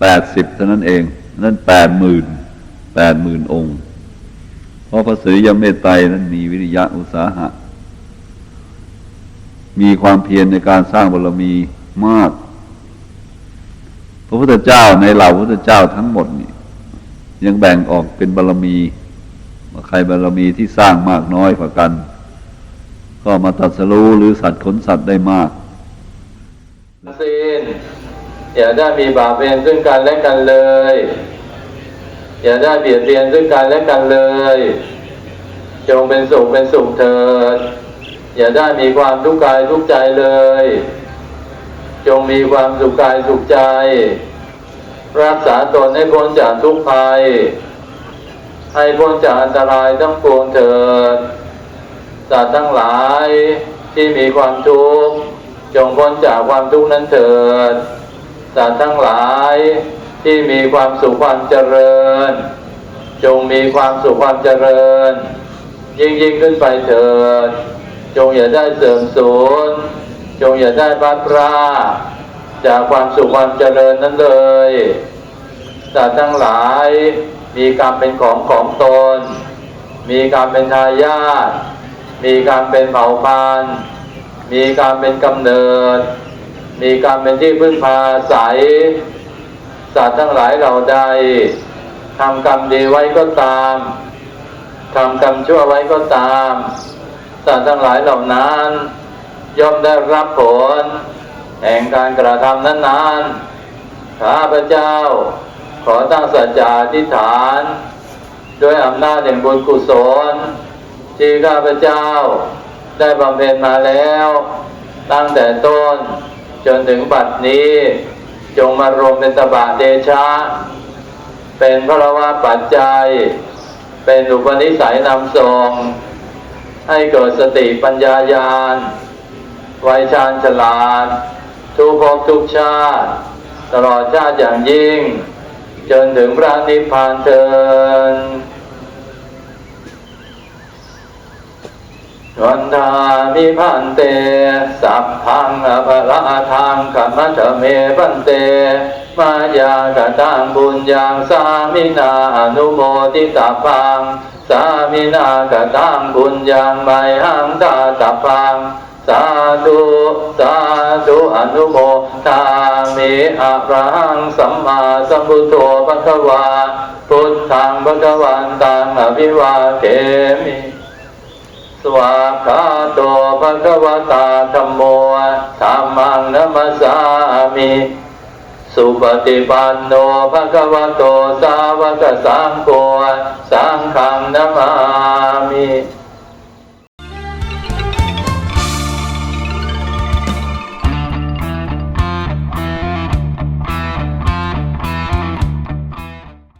แปดสิบเท่านั้นเอง นั่นแปดหมื่นแปดหมื่นองค์ เพราะพระศรียเมตไตรนั้นมีวิริยะอุตสาหะ มีความเพียรในการสร้างบารมีมาก พระพุทธเจ้าในเหล่าพระพุทธเจ้าทั้งหมดนี่ยังแบ่งออกเป็นบารมีว่าใครบารมีที่สร้างมากน้อยกว่ากัน ก็มาตรัสรู้หรือสัตว์ขนสัตว์ได้มาก อย่าได้มีบาปเวรซึ่งกันและกันเลย อย่าได้เบียดเบียนซึ่งกันและกันเลย จงเป็นสุขเป็นสุขเถิด อย่าได้มีความทุกข์กายทุกข์ใจเลย จงมีความสุขกายสุขใจ รักษาตนให้พ้นจากทุกข์ภัย ให้พ้นจากอันตรายทั้งปวงเถิดสัตว์ทั้งหลายที่มีความทุกข์จงพ้นจากความทุกข์นั้นเถิด สัตว์ทั้งหลายที่มีความสุขความเจริญ จงมีความสุขความเจริญ ยิ่งยิ่งขึ้นไปเถิด จงอย่าได้เสื่อมสูญจงอย่าได้บัดพราดจากความสุขความเจริญนั้นเลยสัตว์ทั้งหลายมีกรรมเป็นของของตน มีการเป็นทายาทมีการเป็นเผ่าพันธุ์มีการเป็นกำเนิด มีการเป็นที่พึ่งพาอาศัยสัตว์ทั้งหลายเหล่าใดทำกรรมดีไว้ก็ตามทำกรรมชั่วไว้ก็ตามสัตว์ทั้งหลายเหล่านั้น ย่อมได้รับผล แห่งการกระทำนั้นๆข้าพเจ้า ขอตั้งสัจจาธิษฐาน ด้วยอำนาจแห่งบุญกุศลที่ข้าพเจ้าได้บำเพ็ญมาแล้ว ตั้งแต่ต้น จนถึงบัดนี้ จงมารวมเป็นตบะเดชะ เป็นพระวาปัจจัย เป็นอุปนิสัยนำส่งให้เกิดสติปัญญายาณไวยชาญฉลาด ทุกภพทุกชาติ ตลอดชาติอย่างยิ่ง จนถึงพระนิพพานเทิน วันทามิพันเต สัพพังอภระทังขมัชเมพันเต มายากตังบุญญาสามินาอนุโมทิตาพัง สามินากตังบุญญาไมหังตาตาพัง สาธุสาธุอนุโมทามิอะระหังสัมมาสัมพุทโธภะคะวา พุทธังภะคะวันตังอภิวาเทมิ วากขาโตภะคะวะตาธัมโมธัมมังนัมสามิสุปฏิปันโนภะคะวะโตสาวกสังโฆสังฆังนัมามิ